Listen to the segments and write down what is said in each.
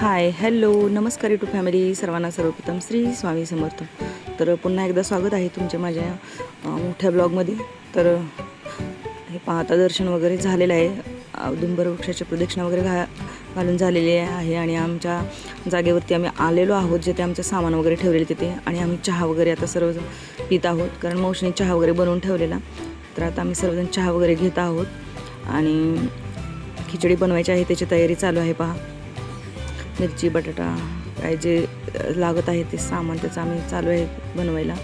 हाय hello नमस्कार to family सर्वांना सर्वप्रथम श्री स्वामी समर्थ. तर पुन्हा एकदा स्वागत आहे तुमच्या माझ्या मोठ्या ब्लॉगमध्ये तर हे पाहता दर्शन वगैरे झालेलं आहे. औदुंबर वृक्षाची प्रदक्षिणा वगैरे घा घालून झालेली आहे आणि आमच्या जागेवरती आम्ही आलेलो आहोत जिथे आमचं सामान वगैरे ठेवलेलं तिथे. आणि आम्ही चहा वगैरे आता सर्वजण पित आहोत कारण मौशीने चहा वगैरे बनवून ठेवलेला. तर आता आम्ही सर्वजण चहा वगैरे घेत आहोत. आणि खिचडी बनवायची आहे त्याची तयारी चालू आहे पहा. मिरची बटाटा काय जे लागत आहे ते सामान त्याचं आम्ही चालू आहे बनवायला.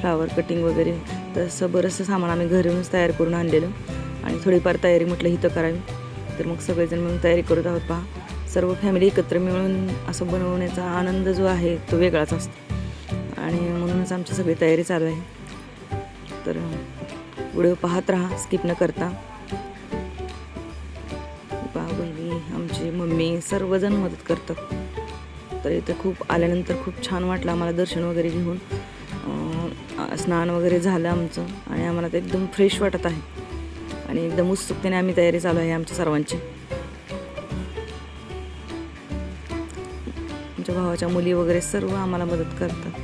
फ्लावर कटिंग वगैरे. तसं बरंचसं सामान आम्ही घरूनच तयार करून आणलेलं. आणि थोडीफार तयारी म्हटलं हिथं करावी. तर मग सगळेजण मिळून तयारी करत आहोत पहा. सर्व फॅमिली एकत्र मिळून असं बनवण्याचा आनंद जो आहे तो वेगळाच असतो. आणि म्हणूनच आमची सगळी तयारी चालू आहे. तर व्हिडिओ पाहत राहा स्किप न करता. सर्वजण मदत करतात. तर इथं खूप आल्यानंतर खूप छान वाटलं आम्हाला दर्शन वगैरे घेऊन. स्नान वगैरे झालं आमचं आणि आम्हाला ते एकदम फ्रेश वाटत आहे. आणि एकदम उत्सुकतेने आम्ही तयारी चालू आहे आमच्या सर्वांची. आमच्या भावाच्या मुली वगैरे सर्व आम्हाला मदत करतात.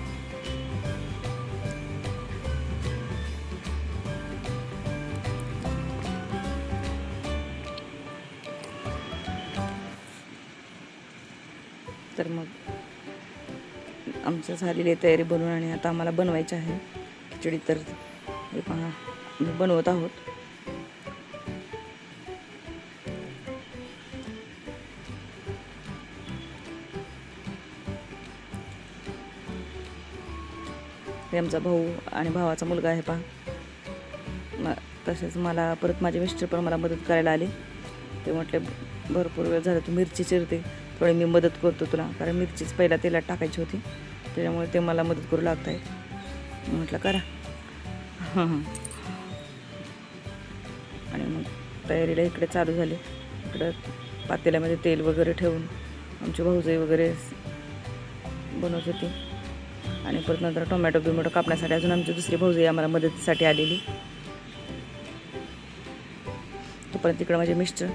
झालेली आहे तयारी बनवून आणि आता आम्हाला बनवायची आहे. खिचडी तर हे पहा मी बनवत आहोत. हे आमचा भाऊ आणि भावाचा मुलगा आहे पहा. म तसेच मला परत माझे मिस्टर पण मला मदत करायला आले. ते म्हटले भरपूर वेळ झाला तू मिरची चिरते. थोडी मी मदत करतो तुला. कारण मिरचीच पहिला तेलात टाकायची होती. त्याच्यामुळे ते मला मदत करू लागत आहेत म्हटलं करा. हां हां आणि मग तयारीला इकडे चालू झाले. इकडं पातेल्यामध्ये तेल वगैरे ठेवून आमची भाऊजाई वगैरे बनवत होती. आणि परत नंतर टोमॅटो बिमॅटो कापण्यासाठी अजून आमची दुसरी भाऊजाई आम्हाला मदतीसाठी आलेली. तोपर्यंत तिकडं माझे मिस्टर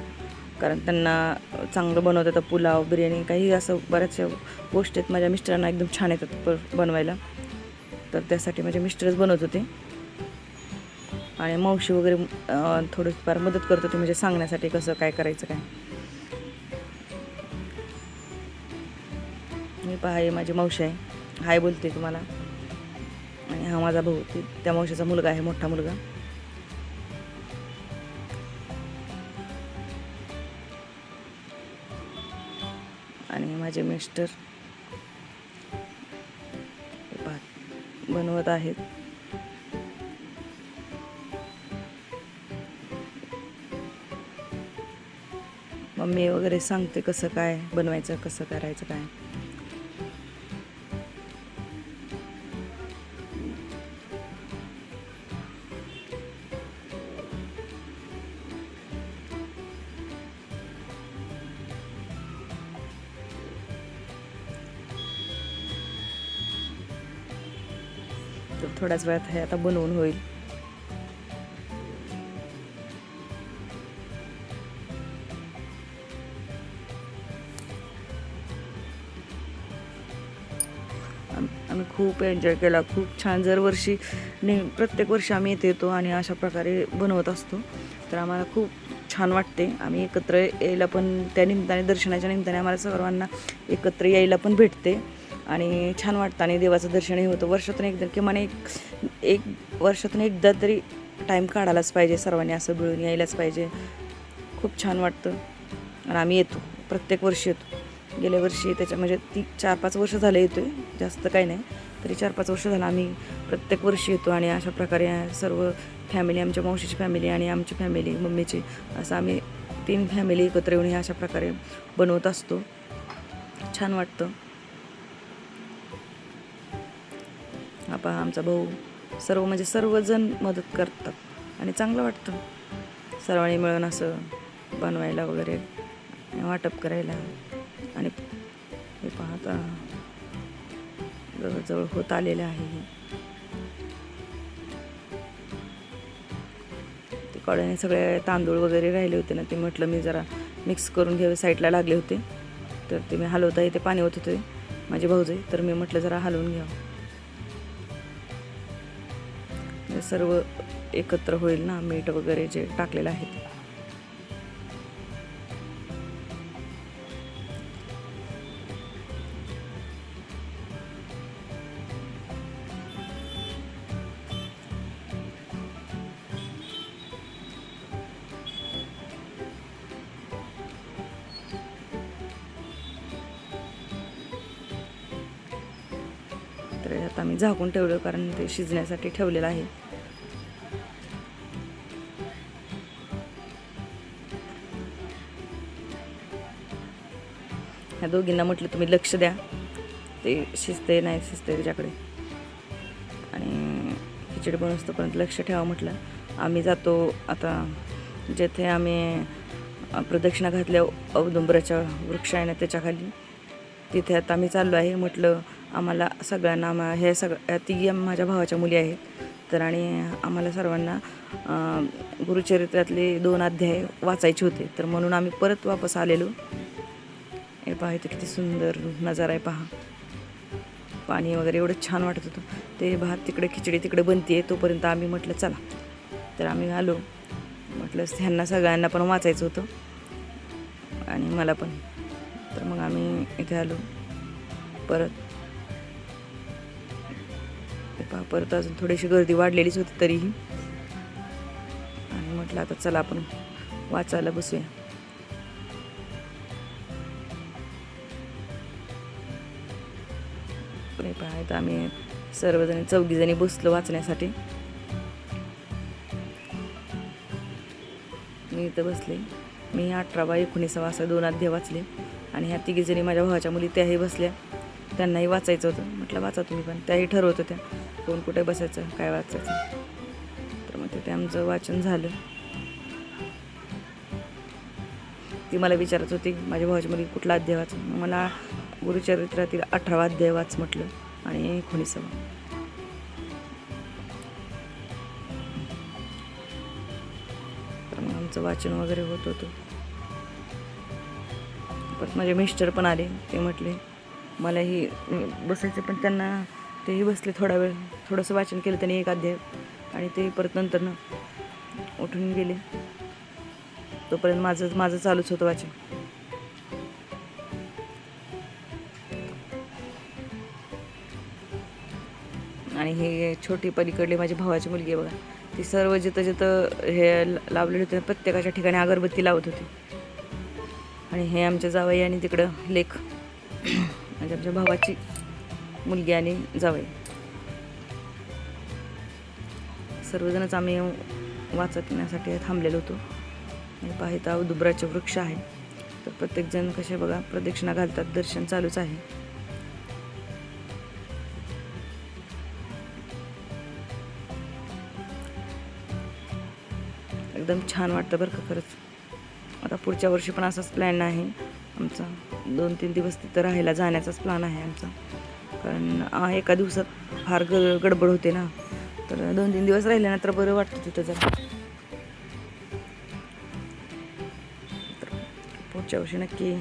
कारण त्यांना चांगलं बनवता येतं पुलाव बिर्याणी काही असं बऱ्याचशा गोष्टी आहेत. माझ्या मिस्टरांना एकदम छान येतात प बनवायला. तर त्यासाठी माझे मिस्टरच बनवत होते. आणि मावशी वगैरे थोडीफार मदत करत होती म्हणजे सांगण्यासाठी कसं काय करायचं काय. मी पहा हे माझी मावशी आहे. हाय बोलते तुम्हाला. आणि हा माझा भाऊ त्या मावशीचा मुलगा आहे मोठा मुलगा. आणि माझे मिस्टर भात बनवत आहेत. मम्मी वगैरे सांगते कसं काय बनवायचं कसं करायचं काय. तर थोड्याच वेळात हे आता बनवून होईल. आम्ही खूप एन्जॉय केला. खूप छान दरवर्षी ने प्रत्येक वर्षी आम्ही येथे येतो आणि अशा प्रकारे बनवत असतो. तर आम्हाला खूप छान वाटते. आम्ही एकत्र यायला पण त्या निमित्ताने दर्शनाच्या निमित्ताने आम्हाला सर्वांना एकत्र यायला पण भेटते. आणि छान वाटतं. आणि देवाचं दर्शनही होतं. वर्षातून एकदा किमान एक एक वर्षातून एकदा तरी टाईम काढायलाच पाहिजे. सर्वांनी असं मिळून यायलाच पाहिजे. खूप छान वाटतं. आणि आम्ही येतो. प्रत्येक वर्षी येतो. गेल्या वर्षी त्याच्या म्हणजे ती चार पाच वर्ष झाले येतो आहे जास्त काही नाही. तरी चार पाच वर्ष झालं आम्ही प्रत्येक वर्षी येतो. आणि अशा प्रकारे सर्व फॅमिली आमच्या मावशीची फॅमिली आणि आमची फॅमिली मम्मीची असं आम्ही तीन फॅमिली एकत्र येऊन हे अशा प्रकारे बनवत असतो. छान वाटतं. हा पहा आमचा भाऊ सर्व म्हणजे सर्वजण मदत करतात. आणि चांगलं वाटतं. सर्वांनी मिळून असं बनवायला वगैरे वाटप करायला. आणि हे पाहता जवळजवळ होत आलेलं आहे हे. ते कड्याने सगळे तांदूळ वगैरे राहिले होते ना ते म्हटलं मी जरा मिक्स करून घ्यावे साईडला लागले होते. तर ते मी हलवता येते पाणी होत होते माझे भाऊजे तर मी म्हटलं जरा हलवून घ्यावं. सर्व एकत्र होईल ना मीठ वगैरे जे टाकलेलं आहे ते. आता मी झाकून ठेवलं कारण ते शिजण्यासाठी ठेवलेलं आहे. दोघींना म्हटलं तुम्ही लक्ष द्या. ते शिजते नाही शिजते त्याच्याकडे आणि खिचडी बनवस्तोपर्यंत लक्ष ठेवा म्हटलं. आम्ही जातो आता जेथे आम्ही प्रदक्षिणा घातल्या औदुंबराच्या वृक्ष आहे ना त्याच्याखाली. तिथे आता आम्ही चाललो आहे. म्हटलं आम्हाला सगळ्यांना आम्हा हे सगळ्या तिघी माझ्या भावाच्या मुली आहेत. तर आणि आम्हाला सर्वांना गुरुचरित्रातले दोन अध्याय वाचायचे होते. तर म्हणून आम्ही परत वापस आलेलो. हे पहा इथं किती सुंदर नजारा आहे पहा. पाणी वगैरे एवढं छान वाटत होतं. ते भात तिकडे खिचडी तिकडे बनते तोपर्यंत आम्ही म्हटलं चला. तर आम्ही आलो. म्हटलं ह्यांना सगळ्यांना पण वाचायचं होतं. आणि मला पण. तर मग आम्ही इथे आलो. परत. पहा परत अजून थोडीशी गर्दी वाढलेलीच होती तरीही. आणि म्हटलं आता चला आपण वाचायला बसूया. हे तर आम्ही सर्वजण चौघीजणी बसलो वाचण्यासाठी. मी इथं बसले. मी अठरावा एकोणीसावा असं दोन अध्याय वाचले. आणि ह्या तिघीजणी माझ्या भावाच्या मुली त्याही बसल्या. त्यांनाही वाचायचं होतं. म्हटलं वाचा तुम्ही पण. त्याही ठरवत होत्या. कोण कुठे बसायचं? काय वाचायचं? तर मग तिथे आमचं वाचन झालं. ती मला विचारत होती माझ्या भावाची मुली कुठला अध्याय वाच मला गुरुचरित्रातील अठरावा अध्याय वाच म्हटलं. आणि एकोणीसावा तर मग आमचं वाचन वगैरे होत होतं. परत माझे मिस्टर पण आले ते म्हटले मलाही बसायचं पण त्यांना तेही बसले थोडा वेळ. थोडंसं वाचन केलं त्यांनी एक अध्याय आणि ते परत नंतर उठून गेले. तोपर्यंत माझं माझं चालूच होतं वाचन. आणि हे छोटी पलीकडले माझ्या भावाची मुलगी आहे बघा. ती सर्व जिथं जिथं हे लावलेले होते प्रत्येकाच्या ठिकाणी अगरबत्ती लावत होती. आणि हे आमच्या जावई आणि तिकडं लेख. म्हणजे आमच्या भावाची मुलगी आणि जावई. सर्वजणच आम्ही वाचण्यासाठी थांबलेलो होतो. आणि पाहिता दुबराचे वृक्ष आहे. तर प्रत्येकजण कसे बघा प्रदक्षिणा घालतात दर्शन चालूच आहे. एकदम छान वाटतं बरं का खरंच. आता पुढच्या वर्षी पण असाच प्लॅन आहे. आमचा दोन तीन दिवस तिथं राहायला जाण्याचाच प्लॅन आहे आमचा. कारण एका दिवसात फार ग गडबड होते ना. तर दोन तीन दिवस राहिल्यानंतर बरं वाटतं तिथं जरा. तर पुढच्या वर्षी नक्की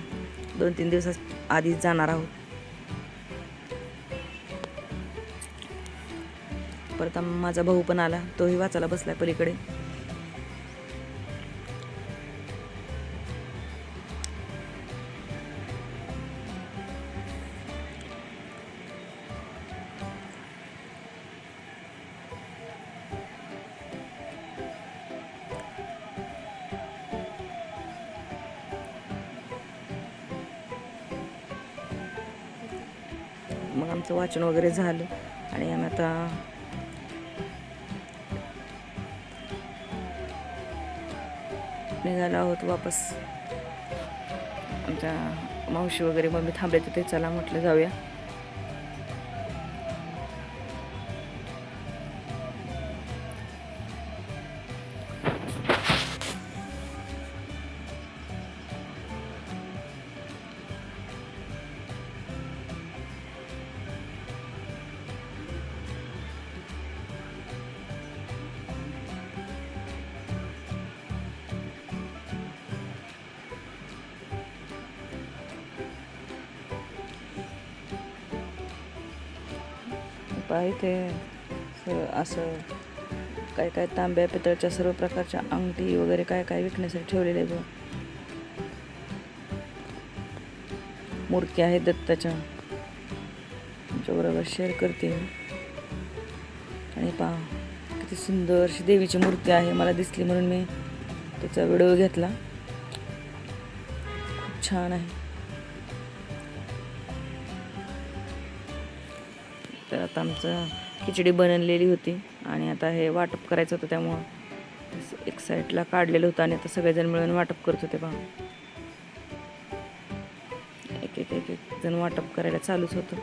दोन तीन दिवस आधीच जाणार आहोत. परत माझा भाऊ पण आला. तोही वाचायला बसलाय पलीकडे. मग आमचं वाचन वगैरे झालं आणि आम्ही आता निघालो आहोत वापस. आमच्या मावशी वगैरे मग मी थांबले तिथे चला म्हटलं जाऊया. पहा इथे असं काय काय तांब्या पितळच्या सर्व प्रकारच्या अंगठी वगैरे काय काय विकण्यासाठी ठेवलेले आहे बघ. मूर्ती आहेत दत्ताच्या. तुमच्याबरोबर शेअर करते आणि पहा किती सुंदर अशी देवीची मूर्ती आहे मला दिसली म्हणून मी त्याचा व्हिडिओ घेतला. खूप छान आहे. तर आता आमचं खिचडी बनवलेली होती आणि आता हे वाटप करायचं होतं त्यामुळं एक साईडला काढलेलं होतं आणि आता सगळेजण मिळून वाटप करत होते पहा एक एक एक एक जण वाटप करायला चालूच होतं.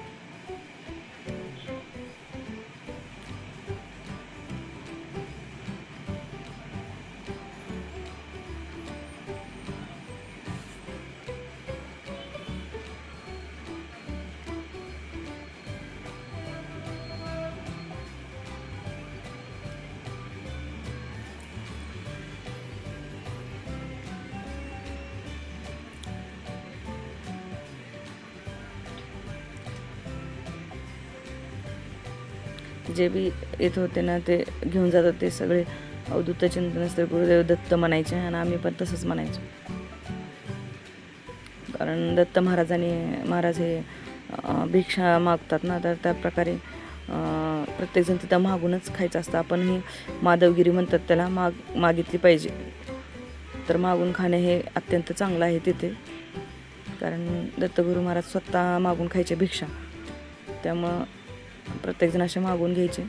जे बी येत होते ना ते घेऊन जात होते सगळे. अवधूत चिंतन असते गुरुदेव दत्त म्हणायचे आणि आम्ही पण तसंच म्हणायचो. कारण दत्त महाराजांनी महाराज हे भिक्षा मागतात ना तर त्या प्रकारे प्रत्येकजण तिथं मागूनच खायचं असतं. आपणही माधवगिरी म्हणतात त्याला माग मागितली पाहिजे. तर मागून खाणे हे अत्यंत चांगलं आहे तिथे. कारण दत्तगुरू महाराज स्वतः मागून खायचे भिक्षा. त्यामुळं प्रत्येकजण असे मागून घ्यायचे.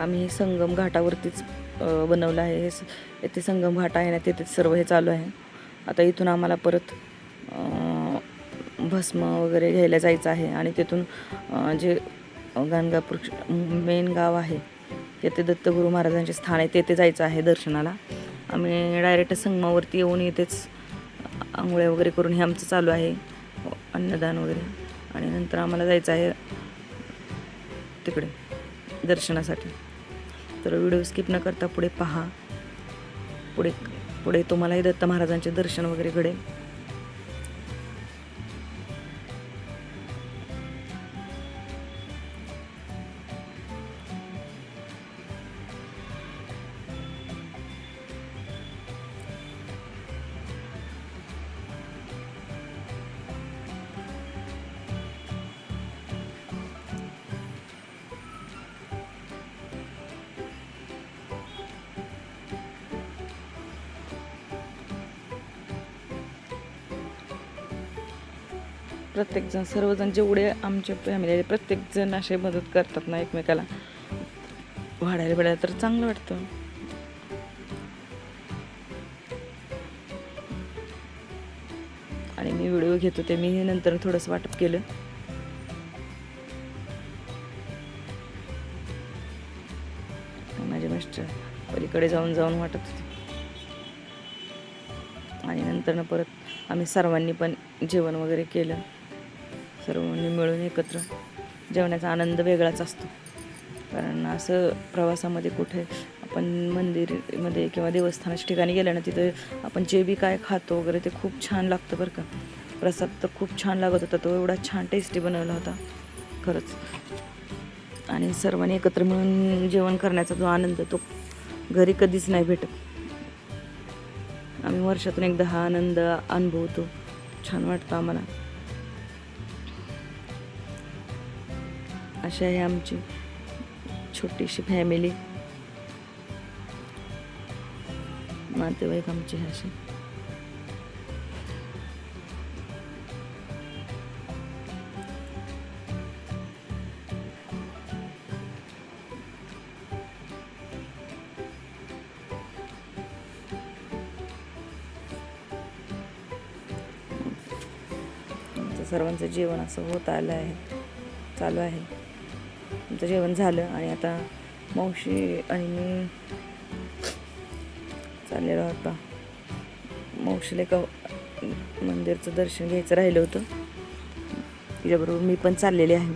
आम्ही संगम घाटावरतीच बनवलं आहे. हे स- येथे संगम घाट आहे ना तिथेच सर्व हे चालू आहे. आता इथून आम्हाला परत भस्म वगैरे घ्यायला जायचं आहे. आणि तिथून जे गाणगापूर मेन गाव आहे येथे दत्तगुरू महाराजांचे स्थान आहे तेथे जायचं आहे दर्शनाला. आम्ही डायरेक्ट संगमावरती येऊन येथेच आंघोळ्या वगैरे करून हे आमचं चालू आहे अन्नदान वगैरे. आणि नंतर आम्हाला जायचं आहे तिकडे दर्शनासाठी. तर व्हिडिओ स्किप न करता पुढे पहा. पुढे पुढे तुम्हालाही दत्त महाराजांचे दर्शन वगैरे घडेल. प्रत्येकजण सर्वजण जेवढे आमच्या फॅमिली प्रत्येकजण असे मदत करतात ना एकमेकाला. वाढायला बिडायला तर चांगलं वाटतं. आणि मी व्हिडिओ घेत होते मी हे नंतर थोडंसं वाटप केलं. आणि माझे मिस्टर पलीकडे जाऊन जाऊन वाटत होते. आणि नंतर परत आम्ही सर्वांनी पण जेवण वगैरे केलं. सर्वांनी मिळून एकत्र जेवण्याचा आनंद वेगळाच असतो. कारण असं प्रवासामध्ये कुठे आपण मंदिरमध्ये किंवा देवस्थानाच्या ठिकाणी गेलं ना तिथे आपण जे बी काय खातो वगैरे ते खूप छान लागतं बरं का. प्रसाद तर खूप छान लागत होता तो एवढा छान टेस्टी बनवला होता. खरंच. आणि सर्वांनी एकत्र मिळून जेवण करण्याचा जो आनंद तो घरी कधीच नाही भेटत. आम्ही वर्षातून एकदा हा आनंद अनुभवतो. छान वाटतं आम्हाला. अशी आहे आमची. छोटीशी फॅमिली नातेवाईक आमचे असे आमचं सर्वांचं जेवण असं होत आलं आहे चालू आहे. आमचं जेवण झालं आणि आता मावशी आणि मी चाललेलो आहोत बा मावशीला एका मंदिरचं दर्शन घ्यायचं राहिलं होतं. तिच्याबरोबर मी पण चाललेले आहे.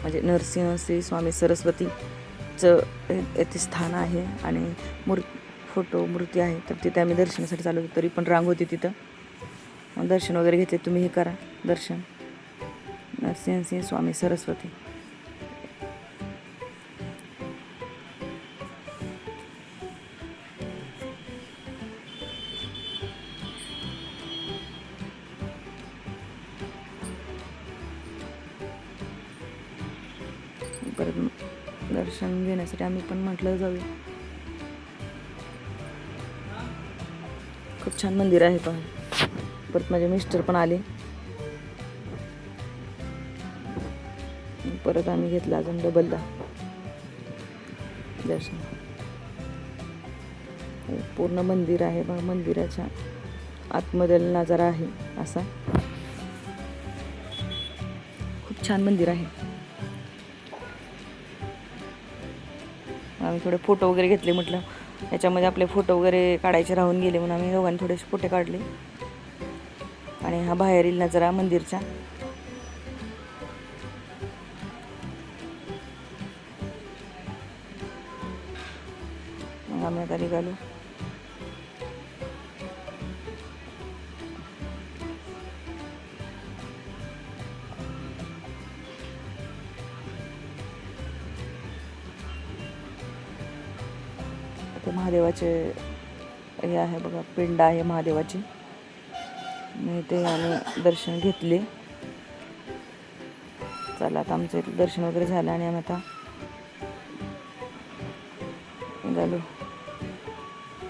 म्हणजे नरसिंह श्री स्वामी सरस्वतीचं येथे स्थान आहे आणि मूर् फोटो मूर्ती आहे. तर तिथे आम्ही दर्शनासाठी चालू होतो. तरी पण रांग होती तिथं. दर्शन वगैरे घेतले. तुम्ही हे करा. दर्शन. नरसिंह सिंह स्वामी सरस्वती परत दर्शन घेण्यासाठी आम्ही पण म्हटलं जाऊया खूप छान मंदिर आहे पण परत माझे मिस्टर पण आले परत आम्ही घेतला अजून डबलदा दर्शन. हो, पूर्ण मंदिर आहे बघा मंदिराच्या आतमध्ये नजारा आहे असा. खूप छान मंदिर आहे. आम्ही थोडे फोटो वगैरे घेतले म्हटलं. याच्यामध्ये आपले फोटो वगैरे काढायचे राहून गेले म्हणून आम्ही दोघांनी थोडेसे फोटो काढले. आणि हा बाहेरील नजरा मंदिरचा मग आम्ही ते महादेवाचे हे आहे बघा पिंड आहे महादेवाची. मी ते आम्ही दर्शन घेतले. चला आता आमचं दर्शन वगैरे झालं आणि आम्ही आता निघालो.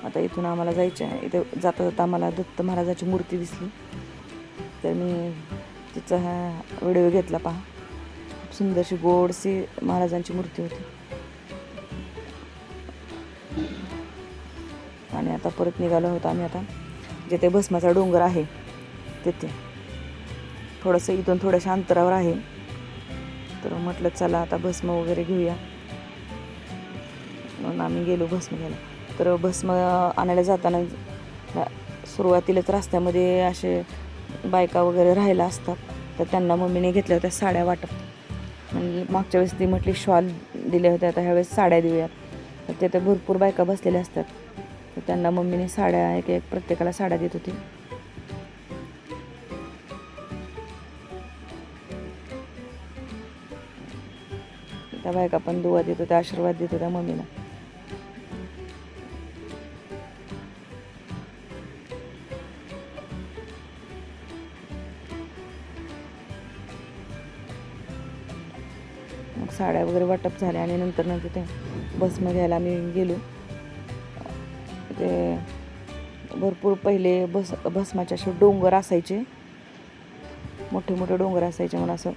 आता इथून आम्हाला जायचं आहे इथे जाता जाता आम्हाला दत्त महाराजाची मूर्ती दिसली. तर मी तिचा हा व्हिडिओ घेतला पहा. खूप सुंदरशी गोडशी महाराजांची मूर्ती होती. आणि आता परत निघालो होतो आम्ही आता. जिथे भस्माचा डोंगर आहे तिथे. थोडंसं इथून थोड्याशा अंतरावर आहे. तर म्हटलं चला आता भस्म वगैरे घेऊया. म्हणून आम्ही गेलो भस्म घ्यायला. तर भस्म आणायला जाताना सुरुवातीलाच रस्त्यामध्ये असे बायका वगैरे राहायला असतात. तर त्यांना मम्मीने घेतल्या होत्या साड्या वाटप. म्हणजे मागच्या वेळेस ती म्हटली शॉल दिल्या होत्या आता ह्यावेळेस साड्या देऊयात तर तिथे भरपूर बायका बसलेल्या असतात. तर त्यांना मम्मीने साड्या एक एक प्रत्येकाला साड्या देत होती. त्या बायका पण दुवा देत होत्या आशीर्वाद देत होत्या मम्मीला. मग साड्या वगैरे वाटप झाल्या आणि नंतर नंतर ते बसमध्ये घ्यायला आम्ही गेलो. ते भरपूर पहिले बस भस्माचे असे डोंगर असायचे. मोठे मोठे डोंगर असायचे म्हणून असं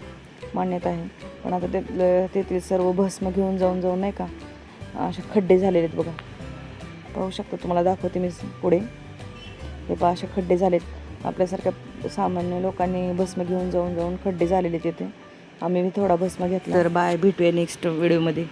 मान्यता आहे. पण आता ते तेथील सर्व भस्म घेऊन जाऊन जाऊन नाही का असे खड्डे झालेले आहेत बघा. पाहू शकता तुम्हाला दाखवते मी पुढे. हे पहा असे खड्डे झालेत. आपल्यासारख्या सामान्य लोकांनी भस्म घेऊन जाऊन जाऊन खड्डे झालेले तिथे. आम्ही मी थोडा भस्म घेतला. तर बाय भेटूया नेक्स्ट व्हिडिओमध्ये